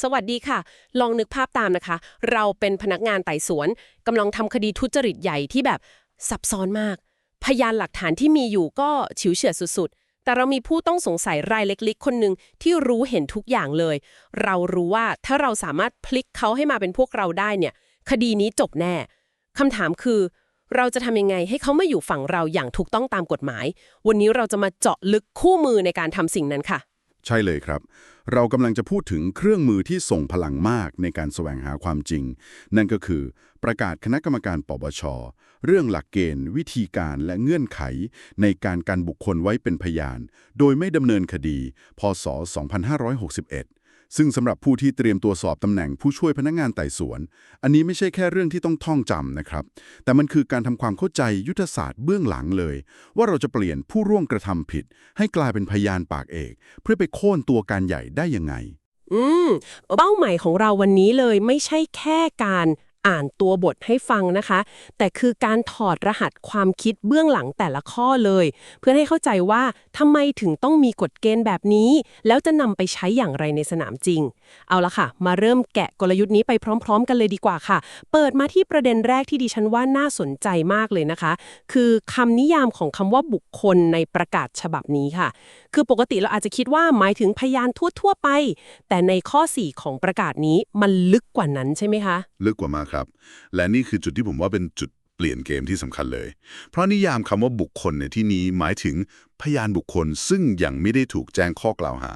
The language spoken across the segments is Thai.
สวัสดีค่ะ ลองนึกภาพตามนะคะ เราเป็นพนักงานไต่สวนกำลังทำคดีทุจริตใหญ่ที่แบบซับซ้อนมาก พยานหลักฐานที่มีอยู่ก็ฉิวเฉียดสุดๆ แต่เรามีผู้ต้องสงสัยรายเล็กๆ คนหนึ่งที่รู้เห็นทุกอย่างเลย เรารู้ว่าถ้าเราสามารถพลิกเขาให้มาเป็นพวกเราได้เนี่ย คดีนี้จบแน่คำถามคือเราจะทำยังไงให้เขามาอยู่ฝั่งเราอย่างถูกต้องตามกฎหมาย วันนี้เราจะมาเจาะลึกคู่มือในการทำสิ่งนั้นค่ะ ใช่เลยครับ เรากำลังจะพูดถึงเครื่องมือที่ส่งพลังมากในการแสวงหาความจริง นั่นก็คือประกาศคณะกรรมการปปช เรื่องหลักเกณฑ์ วิธีการและเงื่อนไข ในการกันบุคคลไว้เป็นพยาน โดยไม่ดำเนินคดี พศ 2561 ซึ่งสำหรับผู้ที่เตรียมตัวสอบตำแหน่งผู้ช่วยพนักงานไต่สวน อันนี้ไม่ใช่แค่เรื่องที่ต้องท่องจำนะครับ แต่มันคือการทำความเข้าใจยุทธศาสตร์เบื้องหลังเลย ว่าเราจะเปลี่ยนผู้ร่วมกระทำผิด ให้กลายเป็นพยานปากเอก เพื่อไปโค่นตัวการใหญ่ได้ยังไง อืม เป้าหมายของเราวันนี้เลยไม่ใช่แค่การ อ่านตัวบทให้ฟังนะคะ แต่คือการถอดรหัสความคิดเบื้องหลังแต่ละข้อเลย เพื่อให้เข้าใจว่าทำไมถึงต้องมีกฎเกณฑ์แบบนี้ แล้วจะนำไปใช้อย่างไรในสนามจริง เอาละค่ะ มาเริ่มแกะกลยุทธ์นี้ไปพร้อม ๆ กันเลยดีกว่าค่ะ เปิดมาที่ประเด็นแรกที่ดิฉันว่าน่าสนใจมากเลยนะคะ คือคำนิยามของคำว่าบุคคลในประกาศฉบับนี้ค่ะ คือปกติเราอาจจะคิดว่าหมายถึงพยานทั่วๆไป แต่ในข้อ 4 ของประกาศนี้มันลึกกว่านั้นใช่ไหมคะ ลึกกว่ามากครับ และนี่คือจุดที่ผมว่าเป็นจุดเปลี่ยนเกมที่สำคัญเลย เพราะนิยามคำว่าบุคคลในที่นี้หมายถึงพยานบุคคลซึ่งยังไม่ได้ถูกแจ้งข้อกล่าวหา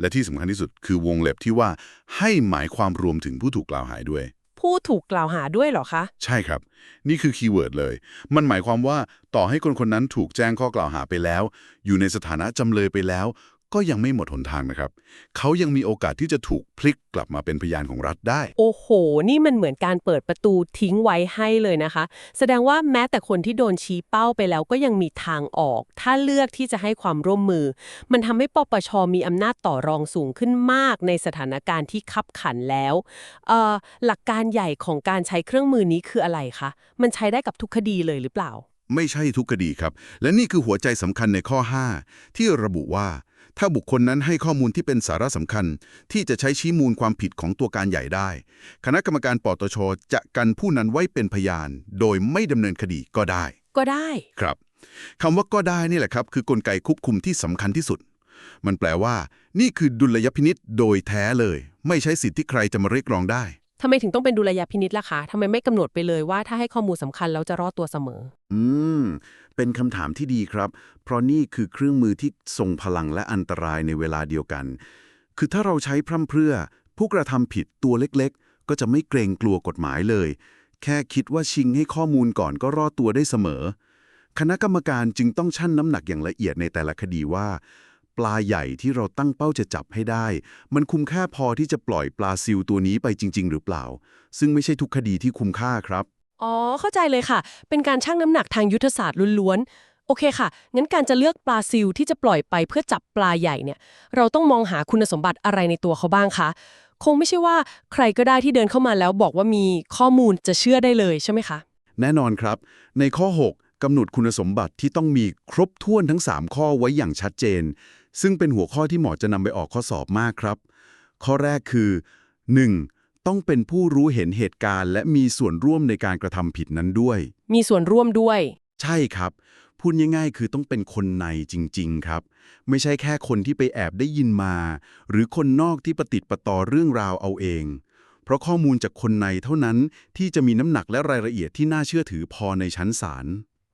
และที่สำคัญที่สุดคือวงเล็บที่ว่าให้หมายความรวมถึงผู้ถูกกล่าวหาด้วยผู้ถูกกล่าวหาด้วยเหรอคะ ใช่ครับ นี่คือคีย์เวิร์ดเลย มันหมายความว่าต่อให้คนคนนั้นถูกแจ้งข้อกล่าวหาไปแล้ว อยู่ในสถานะจำเลยไปแล้ว ก็ยังไม่หมดหนทางนะครับ เขายังมีโอกาสที่จะถูกพลิกกลับมาเป็นพยานของรัฐได้ โอ้โห นี่มันเหมือนการเปิดประตูทิ้งไว้ให้เลยนะคะ แสดงว่าแม้แต่คนที่โดนชี้เป้าไปแล้วก็ยังมีทางออก ถ้าเลือกที่จะให้ความร่วมมือ มันทำให้ปปชมีอำนาจต่อรองสูงขึ้นมากในสถานการณ์ที่คับขันแล้วเอ่อหลักการใหญ่ของการใช้เครื่องมือนี้คืออะไรคะ มันใช้ได้กับทุกคดีเลยหรือเปล่า ไม่ใช่ทุกคดีครับ และนี่คือหัวใจสำคัญในข้อ 5 ที่ระบุว่า ถ้าบุคคลนั้นให้ข้อมูลที่เป็นสาระสำคัญ ที่จะใช้ชี้มูลความผิดของตัวการใหญ่ได้ คณะกรรมการปตชจะกันผู้นั้นไว้เป็นพยาน โดยไม่ดำเนินคดีก็ได้ ก็ได้ครับคำว่าก็ได้นี่แหละครับ คือกลไกควบคุมที่สำคัญที่สุด มันแปลว่า นี่คือดุลยพินิษโดยแท้เลย ไม่ใช่สิทธิ์ที่ใครจะมาเรียกร้องได้ ทำไมถึงต้องเป็นดุลยพินิษล่ะคะทำไมไม่กำหนดไปเลยว่าถ้าให้ข้อมูลสำคัญแล้วจะรอดตัวเสมอ อืม เป็นคำถามที่ดีครับ เพราะนี่คือเครื่องมือที่ทรงพลังและอันตรายในเวลาเดียวกัน คือถ้าเราใช้พร่ำเพรื่อ ผู้กระทำผิดตัวเล็กๆ ก็จะไม่เกรงกลัวกฎหมายเลย แค่คิดว่าชิงให้ข้อมูลก่อนก็รอดตัวได้เสมอ คณะกรรมการจึงต้องชั่นน้ำหนักอย่างละเอียดในแต่ละคดีว่า ปลาใหญ่ที่เราตั้งเป้าจะจับให้ได้ มันคุ้มค่าพอที่จะปล่อยปลาซิลตัวนี้ไปจริง ๆ หรือเปล่า ซึ่งไม่ใช่ทุกคดีที่คุ้มค่าครับ อ๋อ เข้าใจเลยค่ะ เป็นการชั่งน้ำหนักทางยุทธศาสตร์ล้วนๆ โอเคค่ะ งั้นการจะเลือกปลาซิลที่จะปล่อยไปเพื่อจับปลาใหญ่เนี่ย เราต้องมองหาคุณสมบัติอะไรในตัวเขาบ้างคะ คงไม่ใช่ว่าใครก็ได้ที่เดินเข้ามาแล้วบอกว่ามีข้อมูลจะเชื่อได้เลยใช่ไหมคะ แน่นอนครับ ในข้อ 6กำหนดคุณสมบัติที่ต้องมีครบถ้วนทั้ง 3 ข้อไว้อย่างชัดเจน ซึ่งเป็นหัวข้อที่เหมาะจะนำไปออกข้อสอบมากครับ ข้อแรกคือ 1. ต้องเป็นผู้รู้เห็นเหตุการณ์ และมีส่วนร่วมในการกระทำผิดนั้นด้วย มีส่วนร่วมด้วย ใช่ครับ พูดง่ายๆ คือต้องเป็นคนในจริง ๆ ครับ ไม่ใช่แค่คนที่ไปแอบได้ยินมา หรือคนนอกที่ประติดประต่อเรื่องราวเอาเอง เพราะข้อมูลจากคนในเท่านั้นที่จะมีน้ำหนักและรายละเอียดที่น่าเชื่อถือพอในชั้นศาล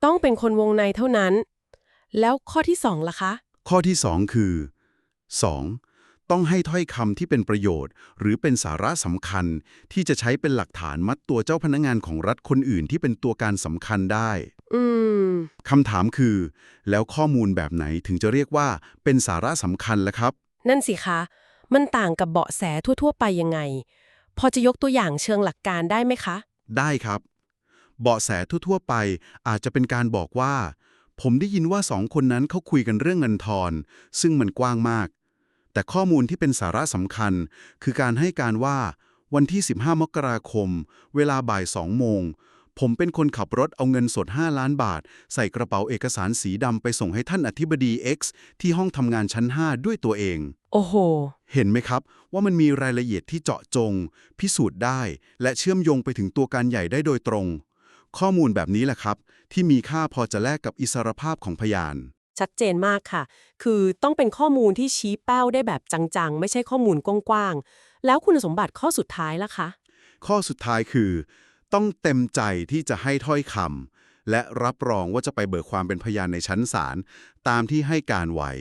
ต้องเป็นคนวงในเท่านั้น แล้วข้อที่สองล่ะคะ ข้อที่ 2 คือ 2. ต้องให้ถ้อยคำที่เป็นประโยชน์ หรือเป็นสาระสำคัญที่จะใช้เป็นหลักฐานมัดตัวเจ้าพนักงานของรัฐคนอื่นที่เป็นตัวการสำคัญได้ อืมคำถามคือ แล้วข้อมูลแบบไหนถึงจะเรียกว่าเป็นสาระสำคัญล่ะครับ นั่นสิคะ มันต่างกับเบาะแสทั่ว ๆ ไปยังไง พอจะยกตัวอย่างเชิงหลักการได้ไหมคะ ได้ครับ เบาะแสทั่วๆไปอาจจะเป็นการบอกว่า ผมได้ยินว่าสองคนนั้นเขาคุยกันเรื่องเงินทอน ซึ่งมันกว้างมาก แต่ข้อมูลที่เป็นสาระสำคัญ คือการให้การว่าวันที่ 15 มกราคม เวลาบ่าย2โมงผผมเป็นคนขับรถเอาเงินสด 5 ล้านบาท ใส่กระเป๋าเอกสารสีดำไปส่งให้ท่านอธิบดี X ที่ห้องทำงานชั้น 5 ด้วยตัวเอง โอ้โห เห็นไหมครับ ว่ามันมีรายละเอียดที่เจาะจง พิสูจน์ได้ และเชื่อมโยงไปถึงตัวการใหญ่ได้โดยตรง ข้อมูลแบบนี้แหละครับ ที่มีค่าพอจะแลกกับอิสรภาพของพยาน ชัดเจนมากค่ะ คือต้องเป็นข้อมูลที่ชี้เป้าได้แบบจังๆ ไม่ใช่ข้อมูลกว้างๆ แล้วคุณสมบัติข้อสุดท้ายล่ะคะ ข้อสุดท้ายคือ ต้องเต็มใจที่จะให้ถ้อยคำและรับรองว่าจะไปเบิกความเป็นพยานในชั้นศาลตามที่ให้การไว้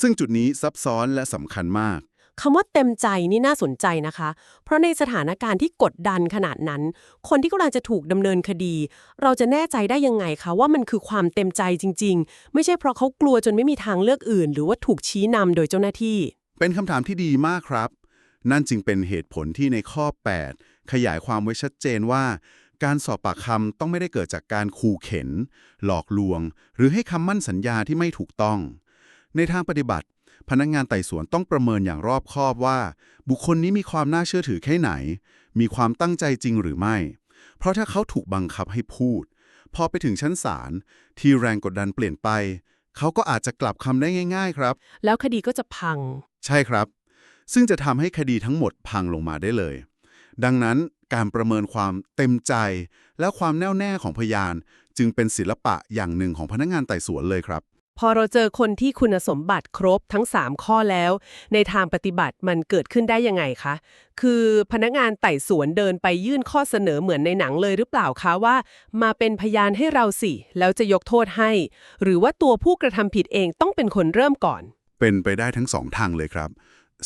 ซึ่งจุดนี้ซับซ้อนและสำคัญมาก คำว่าเต็มใจนี่น่าสนใจนะคะ เพราะในสถานการณ์ที่กดดันขนาดนั้น คนที่กำลังจะถูกดำเนินคดี เราจะแน่ใจได้ยังไงคะว่ามันคือความเต็มใจจริง ๆ ไม่ใช่เพราะเขากลัวจนไม่มีทางเลือกอื่น หรือว่าถูกชี้นำโดยเจ้าหน้าที่ เป็นคำถามที่ดีมากครับ นั่นจึงเป็นเหตุผลที่ในข้อ 8 ขยายความไว้ชัดเจนว่า การสอบปากคำต้องไม่ได้เกิดจากการขู่เข็น หลอกลวง หรือให้คำมั่นสัญญาที่ไม่ถูกต้อง ในทางปฏิบัติ พนักงานไต่สวนต้องประเมินอย่างรอบคอบว่า บุคคลนี้มีความน่าเชื่อถือแค่ไหน มีความตั้งใจจริงหรือไม่ เพราะถ้าเขาถูกบังคับให้พูด พอไปถึงชั้นศาลที่แรงกดดันเปลี่ยนไป เขาก็อาจจะกลับคำได้ง่าย ๆ ครับ แล้วคดีก็จะพัง ใช่ครับ ซึ่งจะทำให้คดีทั้งหมดพังลงมาได้เลย ดังนั้นการประเมินความเต็มใจ และความแน่วแน่ของพยาน จึงเป็นศิลปะอย่างหนึ่งของพนักงานไต่สวนเลยครับ พอเราเจอคนที่คุณสมบัติครบทั้ง 3 ข้อแล้ว ในทางปฏิบัติมันเกิดขึ้นได้ยังไงคะ คือพนักงานไต่สวนเดินไปยื่นข้อเสนอเหมือนในหนังเลยหรือเปล่าคะว่า มาเป็นพยานให้เราสิ แล้วจะยกโทษให้ หรือว่าตัวผู้กระทำผิดเองต้องเป็นคนเริ่มก่อน เป็นไปได้ทั้งสองทางเลยครับ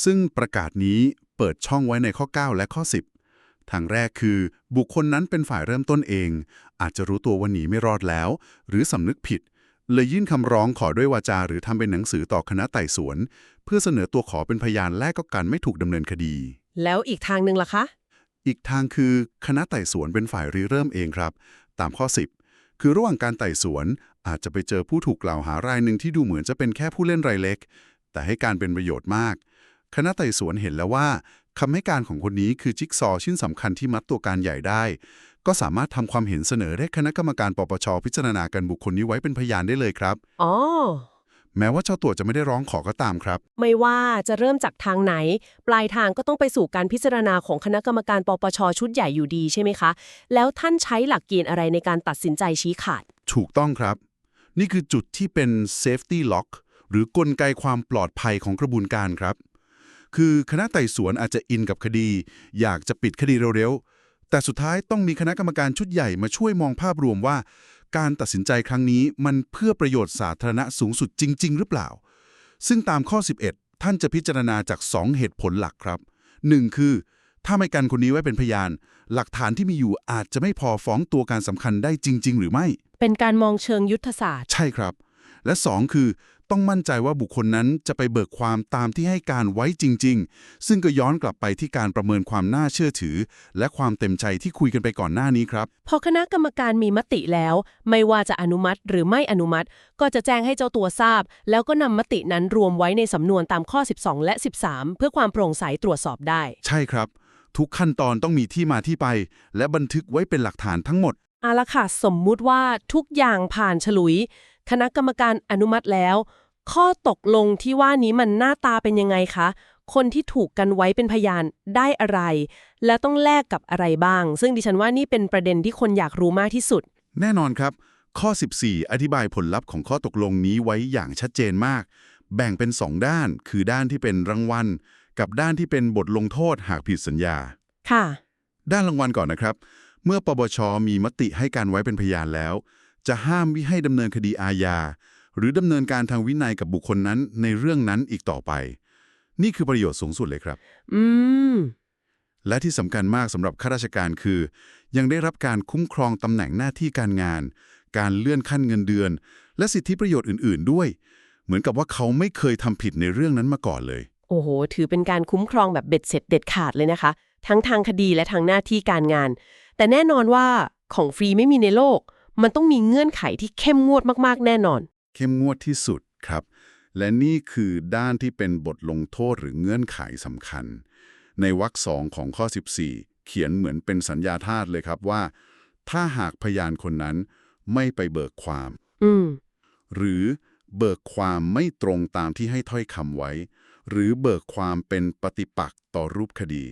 ซึ่งประกาศนี้เปิดช่องไว้ในข้อ 9 และข้อ 10 ทางแรกคือบุคคลนั้นเป็นฝ่ายเริ่มต้นเอง อาจจะรู้ตัวว่าหนีไม่รอดแล้ว หรือสำนึกผิด เลยยื่นคำร้องขอด้วยวาจาหรือทำเป็นหนังสือต่อคณะไต่สวน เพื่อเสนอตัวขอเป็นพยานแลกกับการไม่ถูกดำเนินคดี แล้วอีกทางหนึ่งล่ะคะ อีกทางคือคณะไต่สวนเป็นฝ่ายริเริ่มเองครับ ตามข้อ 10 คือระหว่างการไต่สวนอาจจะไปเจอผู้ถูกกล่าวหารายหนึ่งที่ดูเหมือนจะเป็นแค่ผู้เล่นรายเล็ก แต่ให้การเป็นประโยชน์มาก คณะไต่สวนเห็นแล้วว่าคำให้การของคนนี้คือจิ๊กซอว์ชิ้นสำคัญที่มัดตัวการใหญ่ได้ ก็สามารถทำความเห็นเสนอให้คณะกรรมการปปชพิจารณากันบุคคลนี้ไว้เป็นพยานได้เลยครับอ๋อแม้ว่าเจ้าตัวจะไม่ได้ร้องขอก็ตามครับ ไม่ว่าจะเริ่มจากทางไหน ปลายทางก็ต้องไปสู่การพิจารณาของคณะกรรมการปปชชุดใหญ่อยู่ดีใช่ไหมคะ แล้วท่านใช้หลักเกณฑ์อะไรในการตัดสินใจชี้ขาด ถูกต้องครับ นี่คือจุดที่เป็น safety lock หรือกลไกความปลอดภัยของกระบวนการครับ คือคณะไต่สวนอาจจะอินกับคดี อยากจะปิดคดีเร็วๆ แต่สุดท้ายต้องมีคณะกรรมการชุดใหญ่มาช่วยมองภาพรวมว่า การตัดสินใจครั้งนี้มันเพื่อประโยชน์สาธารณะสูงสุดจริง ๆ หรือเปล่า ซึ่งตามข้อ 11 ท่านจะพิจารณาจาก 2 เหตุผลหลักครับ 1. คือ ถ้าไม่กันคนนี้ไว้เป็นพยาน หลักฐานที่มีอยู่อาจจะไม่พอฟ้องตัวการสำคัญได้จริง ๆ หรือไม่ เป็นการมองเชิงยุทธศาสตร์ ใช่ครับ และ 2 คือต้องมั่นใจว่าบุคคลนั้นจะไปเบิกความตามที่ให้การไว้จริง ๆ ซึ่งก็ย้อนกลับไปที่การประเมินความน่าเชื่อถือ และความเต็มใจที่คุยกันไปก่อนหน้านี้ครับ พอคณะกรรมการมีมติแล้ว ไม่ว่าจะอนุมัติหรือไม่อนุมัติ ก็จะแจ้งให้เจ้าตัวทราบ แล้วก็นำมตินั้นรวมไว้ในสำนวนตามข้อ 12 และ 13 เพื่อความโปร่งใสตรวจสอบได้ ใช่ครับ ทุกขั้นตอนต้องมีที่มาที่ไป และบันทึกไว้เป็นหลักฐานทั้งหมดเอาละค่ะสมมุติว่าทุกอย่างผ่านฉลุย คณะกรรมการอนุมัติแล้ว ข้อตกลงที่ว่านี้มันหน้าตาเป็นยังไงคะ คนที่ถูกกันไว้เป็นพยานได้อะไร และต้องแลกกับอะไรบ้าง ซึ่งดิฉันว่านี่เป็นประเด็นที่คนอยากรู้มากที่สุด แน่นอนครับ ข้อ 14 อธิบายผลลัพธ์ของข้อตกลงนี้ไว้อย่างชัดเจนมาก แบ่งเป็น 2 ด้าน คือด้านที่เป็นรางวัล กับด้านที่เป็นบทลงโทษหากผิดสัญญา ค่ะ ด้านรางวัลก่อนนะครับ เมื่อปปชมีมติให้การไว้เป็นพยานแล้ว จะห้ามวิให้ดำเนินคดีอาญา หรือดำเนินการทางวินัยกับบุคคลนั้นในเรื่องนั้นอีกต่อไป นี่คือประโยชน์สูงสุดเลยครับ อืม และที่สำคัญมากสำหรับข้าราชการคือ ยังได้รับการคุ้มครองตำแหน่งหน้าที่การงาน การเลื่อนขั้นเงินเดือน และสิทธิประโยชน์อื่น ๆ ด้วย เหมือนกับว่าเขาไม่เคยทำผิดในเรื่องนั้นมาก่อนเลย โอ้โห ถือเป็นการคุ้มครองแบบเบ็ดเสร็จเด็ดขาดเลยนะคะ ทั้งทางคดีและทางหน้าที่การงาน แต่แน่นอนว่าของฟรีไม่มีในโลก มันต้องมีเงื่อนไขที่เข้มงวดมากๆ แน่นอน เข้มงวดที่สุดครับ และนี่คือด้านที่เป็นบทลงโทษหรือเงื่อนไขสำคัญ ในวรรคสองของข้อ 14 เขียนเหมือนเป็นสัญญาทาสเลยครับว่า ถ้าหากพยานคนนั้นไม่ไปเบิกความอืมหรือเบิกความไม่ตรงตามที่ให้ถ้อยคำไว้ หรือเบิกความเป็นปฏิปักษ์ต่อรูปคดี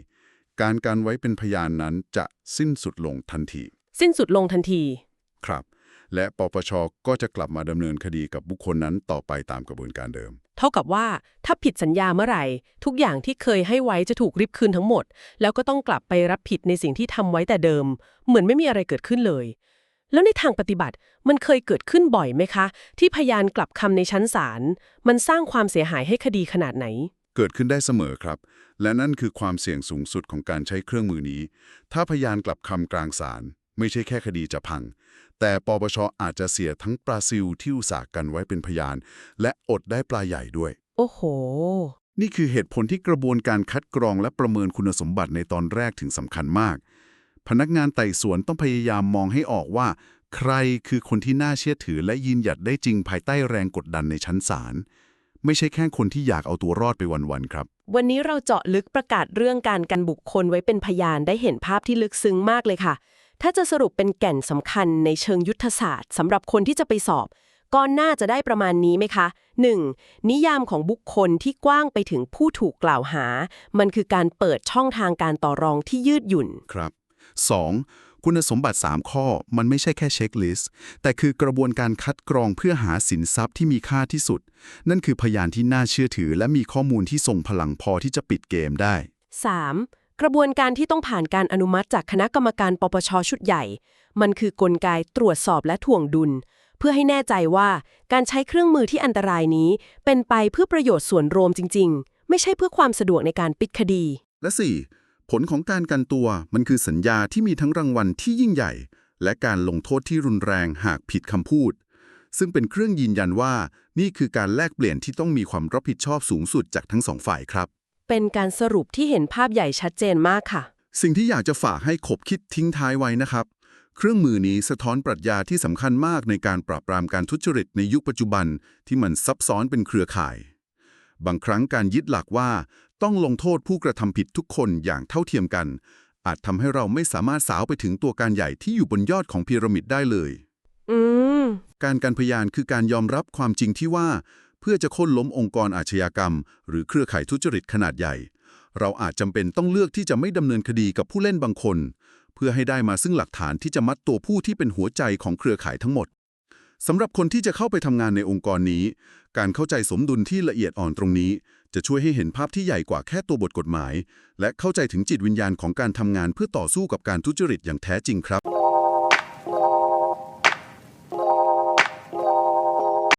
การการไว้เป็นพยานนั้นจะสิ้นสุดลงทันที สิ้นสุดลงทันที ครับ และปปชก็จะกลับมาดำเนินคดีกับบุคคลนั้นต่อไปตามกระบวนการเดิม เท่ากับว่าถ้าผิดสัญญาเมื่อไหร่ ทุกอย่างที่เคยให้ไว้จะถูกริบคืนทั้งหมด แล้วก็ต้องกลับไปรับผิดในสิ่งที่ทำไว้แต่เดิม เหมือนไม่มีอะไรเกิดขึ้นเลย แล้วในทางปฏิบัติมันเคยเกิดขึ้นบ่อยไหมคะ ที่พยานกลับคำในชั้นศาลมันสร้างความเสียหายให้คดีขนาดไหน เกิดขึ้นได้เสมอครับ และนั่นคือความเสี่ยงสูงสุดของการใช้เครื่องมือนี้ ถ้าพยานกลับคำกลางศาลไม่ใช่แค่คดีจะพัง แต่ปปชอาจจะเสียทั้งปลาซิลที่อุตส่าห์กันไว้เป็นพยาน และอดได้ปลาใหญ่ด้วย โอ้โห นี่คือเหตุผลที่กระบวนการคัดกรองและประเมินคุณสมบัติในตอนแรกถึงสำคัญมาก พนักงานไต่สวนต้องพยายามมองให้ออกว่า ใครคือคนที่น่าเชื่อถือและยืนหยัดได้จริงภายใต้แรงกดดันในชั้นศาลไม่ใช่แค่คนที่อยากเอาตัวรอดไปวันๆครับ วันนี้เราเจาะลึกประกาศเรื่องการกันบุคคลไว้เป็นพยานได้เห็นภาพที่ลึกซึ้งมากเลยค่ะ ถ้าจะสรุปเป็นแก่นสำคัญในเชิงยุทธศาสตร์สำหรับคนที่จะไปสอบ ก็น่าจะได้ประมาณนี้ไหมคะ 1. นิยามของบุคคลที่กว้างไปถึงผู้ถูกกล่าวหา มันคือการเปิดช่องทางการต่อรองที่ยืดหยุ่นครับ 2. คุณสมบัติ 3 ข้อมันไม่ใช่แค่เช็คลิสต์ แต่คือกระบวนการคัดกรองเพื่อหาสินทรัพย์ที่มีค่าที่สุด นั่นคือพยานที่น่าเชื่อถือ และมีข้อมูลที่ทรงพลังพอที่จะปิดเกมได้ 3. กระบวนการที่ต้องผ่านการอนุมัติจากคณะกรรมการปปชชุดใหญ่ มันคือกลไกตรวจสอบและถ่วงดุล เพื่อให้แน่ใจว่าการใช้เครื่องมือที่อันตรายนี้ เป็นไปเพื่อประโยชน์ส่วนรวมจริง ๆ ไม่ใช่เพื่อความสะดวกในการปิดคดี และ 4. ผลของการกันตัวมันคือสัญญาที่มีทั้งรางวัลที่ยิ่งใหญ่ และการลงโทษที่รุนแรงหากผิดคำพูด ซึ่งเป็นเครื่องยืนยันว่า นี่คือการแลกเปลี่ยนที่ต้องมีความรับผิดชอบสูงสุดจากทั้งสองฝ่ายครับ เป็นการสรุปที่เห็นภาพใหญ่ชัดเจนมากค่ะ สิ่งที่อยากจะฝากให้ขบคิดทิ้งท้ายไว้นะครับ เครื่องมือนี้สะท้อนปรัชญาที่สำคัญมากในการปราบปรามการทุจริตในยุคปัจจุบันที่มันซับซ้อนเป็นเครือข่าย บางครั้งการยึดหลักว่าต้องลงโทษผู้กระทำผิดทุกคนอย่างเท่าเทียมกัน อาจทำให้เราไม่สามารถสาวไปถึงตัวการใหญ่ที่อยู่บนยอดของพีระมิดได้เลยอืมการการพยานคือการยอมรับความจริงที่ว่า เพื่อจะโค่นล้มองค์กรอาชญากรรม หรือเครือข่ายทุจริตขนาดใหญ่ เราอาจจำเป็นต้องเลือกที่จะไม่ดำเนินคดีกับผู้เล่นบางคน เพื่อให้ได้มาซึ่งหลักฐานที่จะมัดตัวผู้ที่เป็นหัวใจของเครือข่ายทั้งหมดสำหรับคนที่จะเข้าไปทำงานในองค์กรนี้ การเข้าใจสมดุลที่ละเอียดอ่อนตรงนี้ จะช่วยให้เห็นภาพที่ใหญ่กว่าแค่ตัวบทกฎหมาย และเข้าใจถึงจิตวิญญาณของการทำงานเพื่อต่อสู้กับการทุจริตอย่างแท้จริงครับ